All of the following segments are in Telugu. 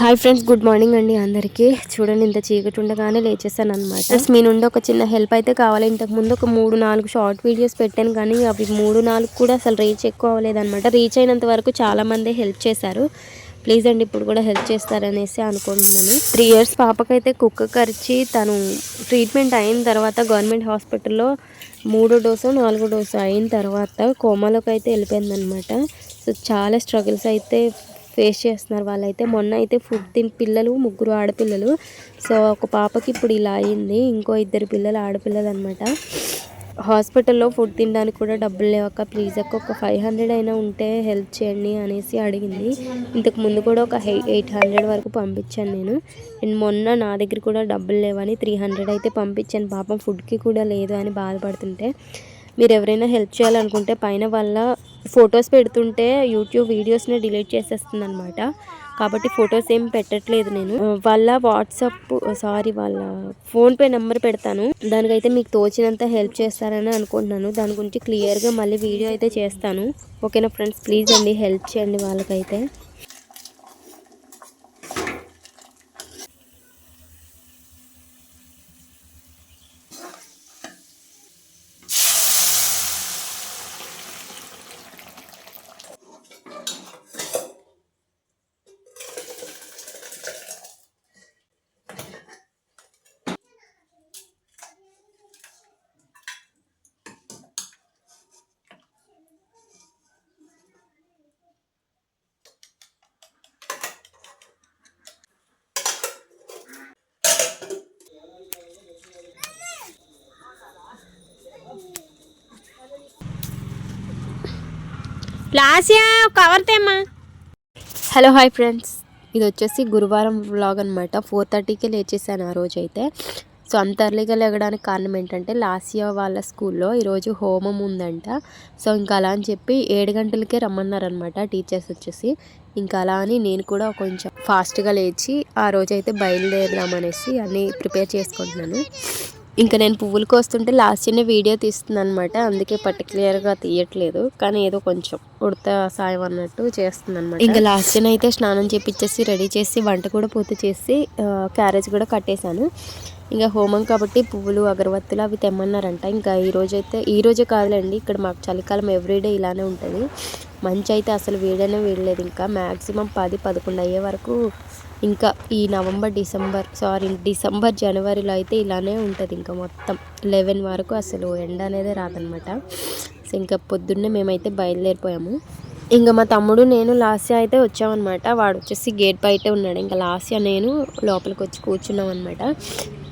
హాయ్ ఫ్రెండ్స్ గుడ్ మార్నింగ్ అండి అందరికీ. చూడండి ఇంత చీకటి ఉండగానే లేచేసాను అనమాట మీ నుండి ఒక చిన్న హెల్ప్ అయితే కావాలి. ఇంతకు ముందు ఒక మూడు నాలుగు షార్ట్ వీడియోస్ పెట్టాను కానీ అవి మూడు నాలుగు కూడా అసలు రీచ్ ఎక్కువ అవ్వలేదన్నమాట రీచ్ అయినంత వరకు చాలామంది హెల్ప్ చేశారు. ప్లీజ్ అండి ఇప్పుడు కూడా హెల్ప్ చేస్తారనేసి అనుకుంటున్నాను. త్రీ ఇయర్స్ పాపకైతే కుక్క కరిచి తను ట్రీట్మెంట్ అయిన తర్వాత గవర్నమెంట్ హాస్పిటల్లో మూడో డోసు నాలుగో డోసు అయిన తర్వాత కోమాలోకి అయితే వెళ్ళిపోయిందనమాట సో చాలా స్ట్రగుల్స్ అయితే ఫేస్ చేస్తున్నారు వాళ్ళైతే. మొన్న అయితే ఫుడ్ తిని పిల్లలు ముగ్గురు ఆడపిల్లలు. సో ఒక పాపకి ఇప్పుడు ఇలా అయింది. ఇంకో ఇద్దరు పిల్లలు ఆడపిల్లలు అనమాట హాస్పిటల్లో ఫుడ్ తినడానికి కూడా డబ్బులు లేవక్క. ప్లీజ్ అక్క ఒక ఫైవ్ హండ్రెడ్ అయినా ఉంటే హెల్ప్ చేయండి అనేసి అడిగింది. ఇంతకు ముందు కూడా ఒక ఎయిట్ హండ్రెడ్ వరకు పంపించాను నేను. అండ్ మొన్న నా దగ్గర కూడా డబ్బులు లేవని త్రీ హండ్రెడ్ అయితే పంపించాను. పాపం ఫుడ్కి కూడా లేదు అని బాధపడుతుంటే. మీరు ఎవరైనా హెల్ప్ చేయాలనుకుంటే పైన వాళ్ళ ఫొటోస్ పెడుతుంటే యూట్యూబ్ వీడియోస్ని డిలీట్ చేసేస్తుంది అనమాట కాబట్టి ఫొటోస్ ఏం పెట్టట్లేదు నేను. వాళ్ళ వాట్సాప్ సారీ వాళ్ళ ఫోన్పే నెంబర్ పెడతాను. దానికైతే మీకు తోచినంత హెల్ప్ చేస్తారని అనుకుంటున్నాను. దాని గురించి క్లియర్గా మళ్ళీ వీడియో అయితే చేస్తాను. ఓకేనా ఫ్రెండ్స్? ప్లీజ్ అండి హెల్ప్ చేయండి వాళ్ళకైతే. లాస్యా కవర్ తేమ్మా. హలో హాయ్ ఫ్రెండ్స్ ఇది వచ్చేసి గురువారం వ్లాగ్ అనమాట ఫోర్ థర్టీకే లేచేసాను ఆ రోజు అయితే సో అంత అర్లీగా లేగడానికి కారణం ఏంటంటే లాస్ట్ ఇయర్ వాళ్ళ స్కూల్లో ఈరోజు హోమం ఉందంట. సో ఇంకా అలా అని చెప్పి ఏడు గంటలకే రమ్మన్నారనమాట టీచర్స్ వచ్చేసి. ఇంకా అలా అని నేను కూడా కొంచెం ఫాస్ట్గా లేచి ఆ రోజు అయితే బయలుదేరదామనేసి అన్నీ ప్రిపేర్ చేసుకుంటున్నాను. ఇంకా నేను పువ్వులు కోస్తుంటే లాస్ట్ చిన్న వీడియో తీస్తుంది అనమాట అందుకే పర్టికులర్గా తీయట్లేదు. కానీ ఏదో కొంచెం ఉడత సాయం అన్నట్టు చేస్తుంది అనమాట ఇంకా లాస్ట్ చిన్న అయితే స్నానం చేపించేసి రెడీ చేసి వంట కూడా పూర్తి చేసి క్యారేజ్ కూడా కట్టేశాను. ఇంకా హోమం కాబట్టి పువ్వులు అగరబత్తులు అవి తెమ్మన్నారంట. ఇంకా ఈరోజు అయితే ఈ రోజే కాదులేండి ఇక్కడ మాకు చలికాలం ఎవ్రీడే ఇలానే ఉంటుంది. మంచి అయితే అసలు వేడనే వీడలేదు. ఇంకా మ్యాక్సిమం పది పదకొండు అయ్యే వరకు ఇంకా ఈ నవంబర్ డిసెంబర్ సారీ డిసెంబర్ జనవరిలో అయితే ఇలానే ఉంటుంది ఇంకా మొత్తం. లెవెన్ వరకు అసలు ఎండ అనేది రాదనమాట. సో ఇంకా పొద్దున్నే మేమైతే బయలుదేరిపోయాము. ఇంకా మా తమ్ముడు నేను లాస్య అయితే వచ్చామన్నమాట వాడు వచ్చేసి గేట్ బయటే ఉన్నాడు. ఇంకా లాస్య నేను లోపలికి వచ్చి కూర్చున్నాం అనమాట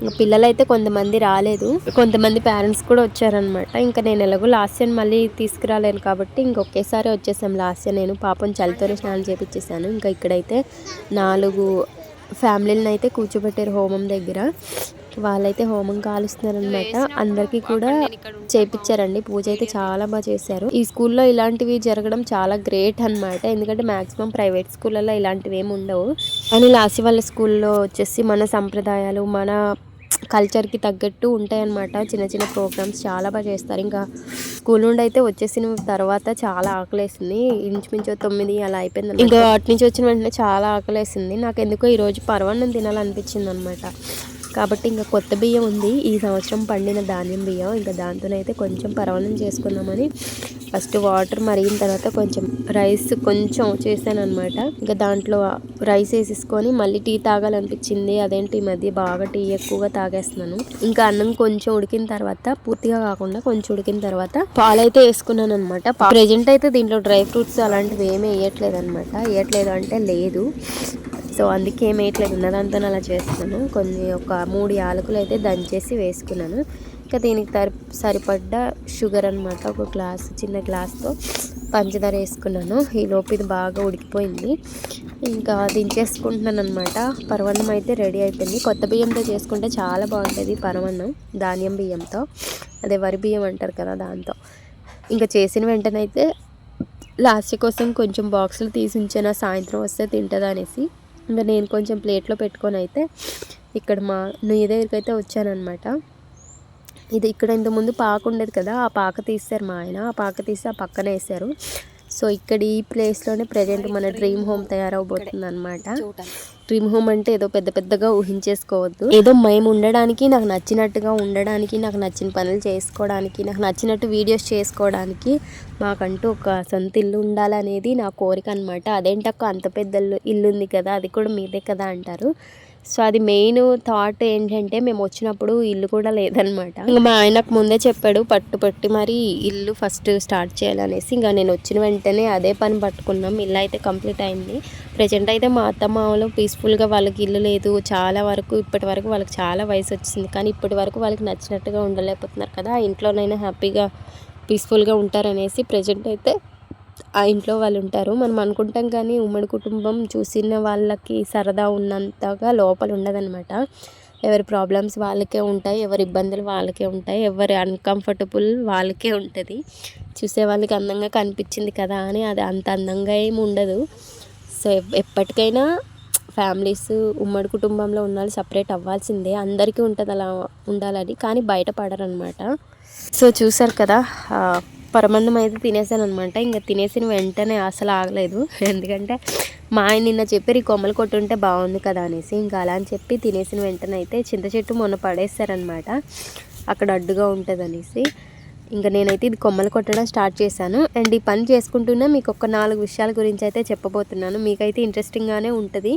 ఇంకా పిల్లలైతే కొంతమంది రాలేదు. కొంతమంది పేరెంట్స్ కూడా వచ్చారనమాట ఇంకా నేను ఎలాగో లాస్ట్ ఇయర్ మళ్ళీ తీసుకురాలేను కాబట్టి ఇంకొకేసారి వచ్చేసాం. లాస్ట్ ఇయర్ నేను పాపం చలితోనే స్నానం చేపించేసాను ఇంకా ఇక్కడైతే నాలుగు ఫ్యామిలీలను అయితే కూర్చోబెట్టారు హోమం దగ్గర. వాళ్ళైతే హోమం కాలుస్తున్నారనమాట అందరికీ కూడా చేపించారండి పూజ అయితే చాలా బాగా చేశారు. ఈ స్కూల్లో ఇలాంటివి జరగడం చాలా గ్రేట్ అనమాట ఎందుకంటే మాక్సిమం ప్రైవేట్ స్కూళ్ళలో ఇలాంటివి ఏమి ఉండవు. కానీ లాస్ట్ వాళ్ళ స్కూల్లో వచ్చేసి మన సంప్రదాయాలు మన కల్చర్కి తగ్గట్టు ఉంటాయి అనమాట చిన్న చిన్న ప్రోగ్రామ్స్ చాలా బాగా చేస్తారు. ఇంకా స్కూల్ నుండి అయితే వచ్చేసిన తర్వాత చాలా ఆకలేసింది. ఇంచుమించు తొమ్మిది అలా అయిపోయింది ఇంకా అటు నుంచి వచ్చిన వెంటనే చాలా ఆకలేసింది. నాకు ఎందుకో ఈరోజు పర్వాన్నం తినాలనిపించింది అనమాట కాబట్టి ఇంకా కొత్త బియ్యం ఉంది. ఈ సంవత్సరం పండిన ధాన్యం బియ్యం. ఇంకా దాంతోనైతే కొంచెం పరవణం చేసుకుందామని ఫస్ట్ వాటర్ మరిగిన తర్వాత కొంచెం రైస్ కొంచెం చేశాను అనమాట ఇంకా దాంట్లో రైస్ వేసేసుకొని మళ్ళీ టీ తాగాలనిపించింది. అదేంటి ఈ మధ్య బాగా టీ ఎక్కువగా తాగేస్తున్నాను. ఇంకా అన్నం కొంచెం ఉడికిన తర్వాత పూర్తిగా కాకుండా కొంచెం ఉడికిన తర్వాత పాలైతే వేసుకున్నాను అనమాట ప్రెజెంట్ అయితే దీంట్లో డ్రై ఫ్రూట్స్ అలాంటివి ఏమీ వేయట్లేదు అనమాట వేయట్లేదు అంటే లేదు. సో అందుకే ఏం ఉన్నదంతా అలా చేస్తున్నాను. కొన్ని ఒక మూడు యాలకులు అయితే దంచేసి వేసుకున్నాను. ఇంకా దీనికి తరి సరిపడ్డ షుగర్ అనమాట ఒక గ్లాస్ చిన్న గ్లాస్తో పంచదార వేసుకున్నాను. ఈ లోపు ఇది బాగా ఉడికిపోయింది. ఇంకా దించేసుకుంటున్నాను అనమాట పరవన్నం అయితే రెడీ అయిపోయింది. కొత్త బియ్యంతో చేసుకుంటే చాలా బాగుంటుంది పరవన్నం ధాన్యం బియ్యంతో. అదే వరి బియ్యం అంటారు కదా దాంతో. ఇంకా చేసిన వెంటనే అయితే లాస్ట్ కోసం కొంచెం బాక్సులు తీసి ఉంచాను. సాయంత్రం వస్తే తింటుంది అనేసి. ఇంకా నేను కొంచెం ప్లేట్లో పెట్టుకొని అయితే ఇక్కడ మా నుయ్యి దగ్గరికి అయితే వచ్చానమాట ఇది ఇక్కడ ఇంతకుముందు పాక ఉండేది కదా ఆ పాక తీస్తారు మా ఆయన. ఆ పాక తీసి ఆ పక్కన వేసారు సో ఇక్కడ ఈ ప్లేస్లోనే ప్రజెంట్ మన డ్రీమ్ హోమ్ తయారవబోతుంది అనమాట డ్రీమ్ హోమ్ అంటే ఏదో పెద్ద పెద్దగా ఊహించేసుకోవద్దు. ఏదో మేము ఉండడానికి నాకు నచ్చినట్టుగా ఉండడానికి నాకు నచ్చిన పనులు చేసుకోవడానికి నాకు నచ్చినట్టు వీడియోస్ చేసుకోవడానికి మాకంటూ ఒక సొంత ఇల్లు ఉండాలనేది నా కోరిక అనమాట అదేంటక్క అంత పెద్ద ఇల్లు- ఇల్లు ఉంది కదా అది కూడా మీదే కదా అంటారు. సో అది మెయిన్ థాట్ ఏంటంటే మేము వచ్చినప్పుడు ఇల్లు కూడా లేదనమాట ఇంకా మా ఆయనకు ముందే చెప్పాడు పట్టు పట్టి మరి ఇల్లు ఫస్ట్ స్టార్ట్ చేయాలనేసి. ఇంకా నేను వచ్చిన వెంటనే అదే పని పట్టుకున్నాం. ఇల్లు అయితే కంప్లీట్ అయింది. ప్రజెంట్ అయితే మా అత్త మామలు పీస్ఫుల్గా వాళ్ళకి ఇల్లు లేదు. చాలా వరకు ఇప్పటి వరకు వాళ్ళకి చాలా వయసు వచ్చింది. కానీ ఇప్పటి వరకు వాళ్ళకి నచ్చినట్టుగా ఉండలేకపోతున్నారు కదా. ఇంట్లోనైనా హ్యాపీగా పీస్ఫుల్గా ఉంటారనేసి ప్రజెంట్ అయితే ఆ ఇంట్లో వాళ్ళు ఉంటారు. మనం అనుకుంటాం కానీ ఉమ్మడి కుటుంబం చూసిన వాళ్ళకి సరదా ఉన్నంతగా లోపల ఉండదన్నమాట. ఎవరి ప్రాబ్లమ్స్ వాళ్ళకే ఉంటాయి ఎవరి ఇబ్బందులు వాళ్ళకే ఉంటాయి ఎవరి అన్కంఫర్టబుల్ వాళ్ళకే ఉంటుంది. చూసే వాళ్ళకి అందంగా కనిపించింది కదా అని అది అంత అందంగా ఏమి ఉండదు. సో ఎప్పటికైనా ఫ్యామిలీస్ ఉమ్మడి కుటుంబంలో ఉన్న వాళ్ళు సపరేట్ అవ్వాల్సిందే. అందరికీ ఉంటుంది అలా ఉండాలని కానీ బయటపడరు అనమాట సో చూసారు కదా పరమాన్నం అయితే తినేసాను అనమాట ఇంకా తినేసిన వెంటనే అసలు ఆగలేదు. ఎందుకంటే మా ఆయన నిన్న చెప్పారు ఈ కొమ్మలు కొట్టుంటే బాగుంది కదా అనేసి. ఇంకా అలా అని చెప్పి తినేసిన వెంటనే అయితే చింత చెట్టు మొన్న పడేస్తారనమాట. అక్కడ అడ్డుగా ఉంటుంది అనేసి ఇంకా నేనైతే ఇది కొమ్మలు కొట్టడం స్టార్ట్ చేశాను. అండ్ ఈ పని చేసుకుంటూనే మీకు ఒక నాలుగు విషయాల గురించి అయితే చెప్పబోతున్నాను. మీకైతే ఇంట్రెస్టింగ్గానే ఉంటుంది.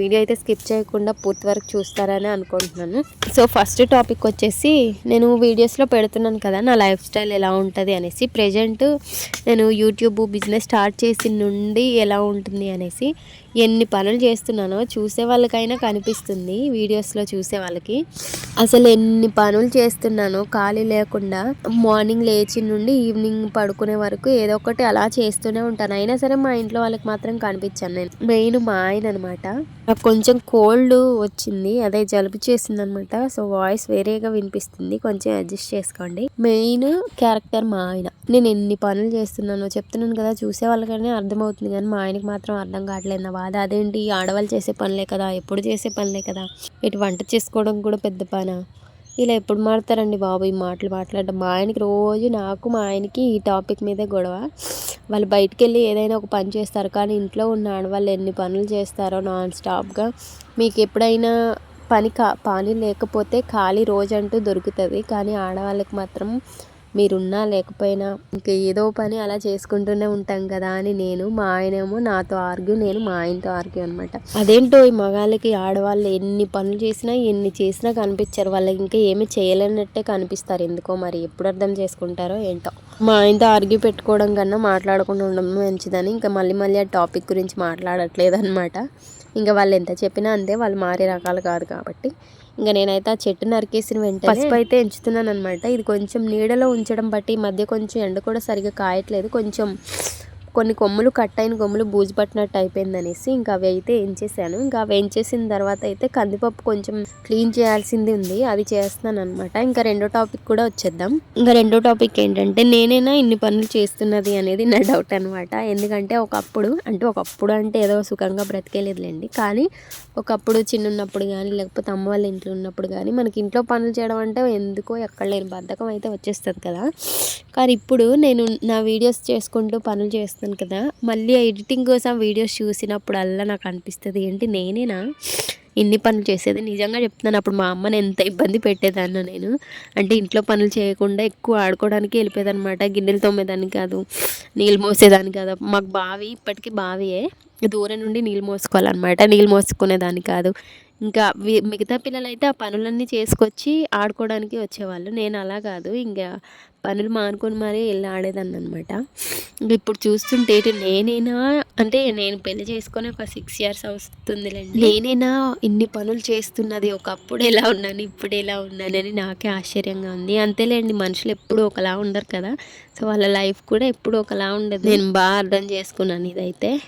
వీడియో అయితే స్కిప్ చేయకుండా పూర్తి వరకు చూస్తారని అనుకుంటున్నాను. సో ఫస్ట్ టాపిక్ వచ్చేసి నేను వీడియోస్లో పెడుతున్నాను కదా నా లైఫ్ స్టైల్ ఎలా ఉంటుంది అనేసి ప్రజెంట్ నేను యూట్యూబ్ బిజినెస్ స్టార్ట్ చేసిన నుండి ఎలా ఉంటుంది అనేసి ఎన్ని పనులు చేస్తున్నానో చూసే వాళ్ళకైనా కనిపిస్తుంది వీడియోస్లో చూసే వాళ్ళకి. అసలు ఎన్ని పనులు చేస్తున్నానో ఖాళీ లేకుండా మార్నింగ్ లేచి నుండి ఈవినింగ్ పడుకునే వరకు ఏదో ఒకటి అలా చేస్తూనే ఉంటాను. అయినా సరే మా ఇంట్లో వాళ్ళకి మాత్రం కనిపించాను నేను. మెయిన్ మా ఆయన అనమాట నాకు కొంచెం కోల్డ్ వచ్చింది అదే జలుబు చేసింది అనమాట సో వాయిస్ వేరేగా వినిపిస్తుంది. కొంచెం అడ్జస్ట్ చేసుకోండి. మెయిన్ క్యారెక్టర్ మా ఆయన. నేను ఎన్ని పనులు చేస్తున్నానో చెప్తున్నాను కదా చూసే వాళ్ళకనే అర్థమవుతుంది కానీ మా ఆయనకి మాత్రం అర్థం కావట్లేదు. నా బాధ అదేంటి? ఆడవాళ్ళు చేసే పనులే కదా ఎప్పుడు చేసే పనులే కదా. ఇటు వంట చేసుకోవడం కూడా పెద్ద పనా? ఇలా ఎప్పుడు మాడతారండి బాబు ఈ మాటలు మాట్లాడడం? మా ఆయనకి రోజు నాకు మా ఆయనకి ఈ టాపిక్ మీదే గొడవ. వాళ్ళు బయటికి వెళ్ళి ఏదైనా ఒక పని చేస్తారు. కానీ ఇంట్లో ఉన్న ఆడవాళ్ళు ఎన్ని పనులు చేస్తారో నాన్ స్టాప్గా మీకు ఎప్పుడైనా పని కా పని లేకపోతే ఖాళీ రోజంటూ దొరుకుతుంది. కానీ ఆడవాళ్ళకి మాత్రం మీరున్నా లేకపోయినా ఇంకా ఏదో పని అలా చేసుకుంటూనే ఉంటాం కదా అని నేను మా ఆయనేమో నాతో ఆర్గ్యూ నేను మా ఆయనతో ఆర్గ్యూ అనమాట అదేంటో ఈ మగాళ్ళకి ఆడవాళ్ళు ఎన్ని పనులు చేసినా ఎన్ని చేసినా కనిపించారు. వాళ్ళకి ఇంకా ఏమి చేయలేనట్టే కనిపిస్తారు. ఎందుకో మరి ఎప్పుడు అర్థం చేసుకుంటారో ఏంటో. మా ఆయనతో ఆర్గ్యూ పెట్టుకోవడం కన్నా మాట్లాడకుండా ఉండడం మంచిదని ఇంకా మళ్ళీ మళ్ళీ ఆ టాపిక్ గురించి మాట్లాడట్లేదు అనమాట ఇంకా వాళ్ళు ఎంత చెప్పినా అంతే వాళ్ళు మారే రకాలు కాదు కాబట్టి. ఇంకా నేనైతే ఆ చెట్టు నరికేసిన వెంటనే పసుపు అయితే ఎంచుతున్నాను అనమాట ఇది కొంచెం నీడలో ఉంచడం బట్టి ఈ మధ్య కొంచెం ఎండ కూడా సరిగా కాయట్లేదు. కొంచెం కొన్ని కొమ్ములు కట్ అయిన కొమ్ములు బూజు పట్టినట్టు అయిపోయింది అనేసి ఇంకా అవి అయితే ఎంచేసాను ఇంకా అవి ఎంచేసిన తర్వాత అయితే కందిపప్పు కొంచెం క్లీన్ చేయాల్సింది ఉంది. అది చేస్తున్నాను అనమాట ఇంకా రెండో టాపిక్ కూడా వచ్చేద్దాం. ఇంకా రెండో టాపిక్ ఏంటంటే నేనైనా ఇన్ని పనులు చేస్తున్నది అనేది నా డౌట్ అనమాట ఎందుకంటే ఒకప్పుడు అంటే ఒకప్పుడు అంటే ఏదో సుఖంగా బ్రతికేలేదులేండి. కానీ ఒకప్పుడు చిన్నప్పుడు కానీ లేకపోతే అమ్మ వాళ్ళ ఇంట్లో ఉన్నప్పుడు కానీ మనకి ఇంట్లో పనులు చేయడం అంటే ఎందుకో ఎక్కడ లేని బద్ధకం అయితే వచ్చేస్తుంది కదా. కానీ ఇప్పుడు నేను నా వీడియోస్ చేసుకుంటూ పనులు చేస్తున్నాను చేస్తాను కదా. మళ్ళీ ఎడిటింగ్ కోసం వీడియోస్ చూసినప్పుడల్లా నాకు అనిపిస్తుంది ఏంటి నేనేనా? ఇన్ని పనులు చేసేది. నిజంగా చెప్తున్నాను అప్పుడు మా అమ్మని ఎంత ఇబ్బంది పెట్టేదాన్ని నేను. అంటే ఇంట్లో పనులు చేయకుండా ఎక్కువ ఆడుకోవడానికి వెళ్ళిపోయేదనమాట గిన్నెలు తోమేదాన్ని కాదు నీళ్ళు మోసేదాన్ని కాదు. మాకు బావి ఇప్పటికీ బావియే. దూరం నుండి నీళ్ళు మోసుకోవాలన్నమాట. నీళ్ళు మోసుకునేదాన్ని కాదు. ఇంకా మిగతా పిల్లలు అయితే ఆ పనులన్నీ చేసుకొచ్చి ఆడుకోవడానికి వచ్చేవాళ్ళు. నేను అలా కాదు. ఇంకా పనులు మానుకొని మరీ వెళ్ళి ఆడేదాన్ని అనమాట ఇప్పుడు చూస్తుంటే నేనైనా నేనేనా అంటే నేను పెళ్ళి చేసుకొని ఒక సిక్స్ ఇయర్స్ అవుతుందిలేండి. నేనైనా ఇన్ని పనులు చేస్తున్నది ఒకప్పుడు ఎలా ఉన్నాను ఇప్పుడు ఎలా ఉన్నానని నాకే ఆశ్చర్యంగా ఉంది. అంతేలేండి మనుషులు ఎప్పుడు ఒకలా ఉండరు కదా. సో వాళ్ళ లైఫ్ కూడా ఎప్పుడు ఒకలా ఉండదు. నేను బాగా అర్థం చేసుకున్నాను ఇదైతే.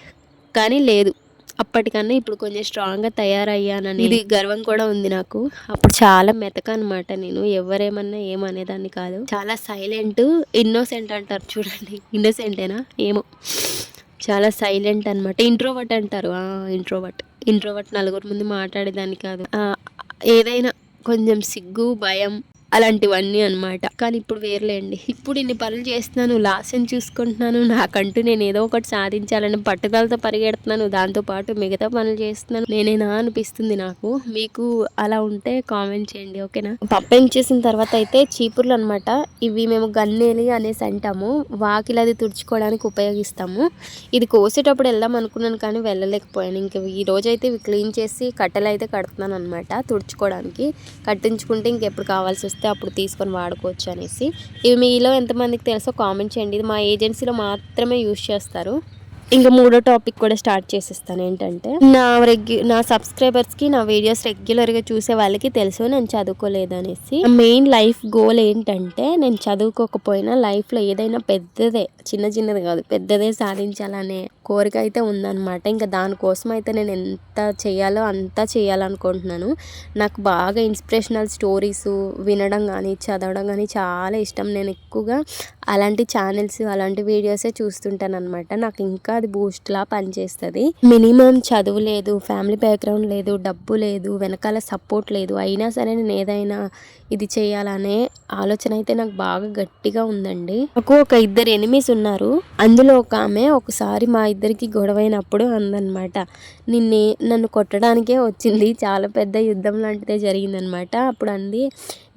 కానీ లేదు. అప్పటికన్నా ఇప్పుడు కొంచెం స్ట్రాంగ్గా తయారయ్యానని ఇది గర్వం కూడా ఉంది నాకు. అప్పుడు చాలా మెతక అనమాట నేను. ఎవరేమన్నా ఏమనేదాన్ని కాదు. చాలా సైలెంట్ ఇన్నోసెంట్ అంటారు చూడండి. ఇన్నోసెంటేనా ఏమో. చాలా సైలెంట్ అనమాట ఇంట్రోవర్ట్ అంటారు. ఇంట్రోవర్ట్ ఇంట్రోవర్ట్ నలుగురు ముందు మాట్లాడేదాన్ని కాదు. ఏదైనా కొంచెం సిగ్గు భయం అలాంటివన్నీ అనమాట కానీ ఇప్పుడు వేర్లేండి. ఇప్పుడు ఇన్ని పనులు చేస్తున్నాను లాస్ట్ని చూసుకుంటున్నాను. నాకంటూ నేను ఏదో ఒకటి సాధించాలని పట్టుదలతో పరిగెడుతున్నాను. దాంతోపాటు మిగతా పనులు చేస్తున్నాను. నేనేనా అనిపిస్తుంది నాకు? మీకు అలా ఉంటే కామెంట్ చేయండి ఓకేనా? పప్పెం చేసిన తర్వాత అయితే చీపుర్లు అనమాట ఇవి మేము గన్నేలి అనేసి అంటాము. వాకిలి అది తుడుచుకోవడానికి ఉపయోగిస్తాము. ఇది కోసేటప్పుడు వెళ్దాం అనుకున్నాను కానీ వెళ్ళలేకపోయాను. ఇంక ఈ రోజు అయితే ఇవి క్లీన్ చేసి కట్టెలు అయితే కడుతున్నాను అనమాట తుడుచుకోవడానికి. కట్టించుకుంటే ఇంకెప్పుడు కావాల్సి వస్తుంది. వస్తే అప్పుడు తీసుకొని వాడుకోవచ్చు అనేసి. ఇవి మీలో ఎంతమందికి తెలుసో కామెంట్ చేయండి. ఇది మా ఏజెన్సీలో మాత్రమే యూజ్ చేస్తారు. ఇంకా మూడో టాపిక్ కూడా స్టార్ట్ చేసేస్తాను. ఏంటంటే నా రెగ్యు నా సబ్స్క్రైబర్స్కి నా వీడియోస్ రెగ్యులర్గా చూసే వాళ్ళకి తెలుసు నేను చదువుకోలేదు అనేసి మెయిన్ లైఫ్ గోల్ ఏంటంటే నేను చదువుకోకపోయినా లైఫ్లో ఏదైనా పెద్దదే చిన్న చిన్నది కాదు పెద్దదే సాధించాలనే కోరిక అయితే ఉందన్నమాట. ఇంకా దానికోసం అయితే నేను ఎంత చేయాలో అంతా చేయాలనుకుంటున్నాను. నాకు బాగా ఇన్స్పిరేషనల్ స్టోరీస్ వినడం కానీ చదవడం కానీ చాలా ఇష్టం. నేను ఎక్కువగా అలాంటి ఛానల్స్ అలాంటి వీడియోసే చూస్తుంటాను అనమాట నాకు ఇంకా అది బూస్ట్లా పనిచేస్తుంది. మినిమం చదువు లేదు ఫ్యామిలీ బ్యాక్గ్రౌండ్ లేదు డబ్బు లేదు వెనకాల సపోర్ట్ లేదు. అయినా సరే నేను ఏదైనా ఇది చేయాలనే ఆలోచన అయితే నాకు బాగా గట్టిగా ఉందండి. నాకు ఒక ఇద్దరు ఎనిమిస్ ఉన్నారు. అందులో ఒక ఆమె ఒకసారి మా ఇద్దరికి గొడవైనప్పుడు అందనమాట నిన్నే నన్ను కొట్టడానికే వచ్చింది. చాలా పెద్ద యుద్ధం లాంటిదే జరిగిందనమాట అప్పుడు అంది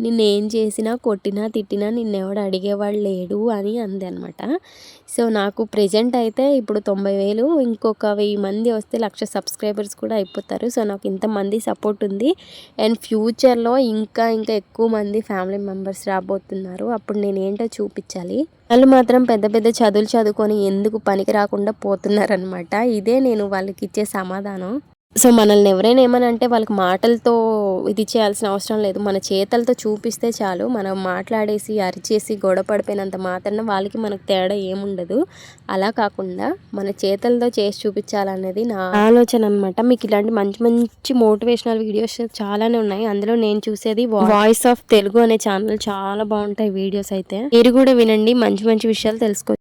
నిన్నేం ఏం చేసినా కొట్టినా తిట్టినా నిన్నెవడు అడిగేవాడు లేడు అని అంది అనమాట సో నాకు ప్రజెంట్ అయితే ఇప్పుడు తొంభై వేలు ఇంకొక వెయ్యి మంది వస్తే లక్ష సబ్స్క్రైబర్స్ కూడా అయిపోతారు. సో నాకు ఇంతమంది సపోర్ట్ ఉంది. అండ్ ఫ్యూచర్లో ఇంకా ఇంకా ఎక్కువ మంది ఫ్యామిలీ మెంబర్స్ రాబోతున్నారు. అప్పుడు నేను ఏంటో చూపించాలి. వాళ్ళు మాత్రం పెద్ద పెద్ద చదువులు చదువుకొని ఎందుకు పనికి రాకుండా పోతున్నారనమాట. ఇదే నేను వాళ్ళకి ఇచ్చే సమాధానం. సో మనల్ని ఎవరైనా ఏమని అంటే వాళ్ళకి మాటలతో ఇది చేయాల్సిన అవసరం లేదు. మన చేతలతో చూపిస్తే చాలు. మనం మాట్లాడేసి అరిచేసి గొడవ పడిపోయినంత మాత్రాన వాళ్ళకి మనకు తేడా ఏముండదు. అలా కాకుండా మన చేతలతో చేసి చూపించాలనేది నా ఆలోచన అనమాట మీకు ఇలాంటి మంచి మంచి మోటివేషనల్ వీడియోస్ చాలానే ఉన్నాయి. అందులో నేను చూసేది వాయిస్ ఆఫ్ తెలుగు అనే ఛానల్ చాలా బాగుంటాయి వీడియోస్ అయితే. మీరు కూడా వినండి. మంచి మంచి విషయాలు తెలుసుకో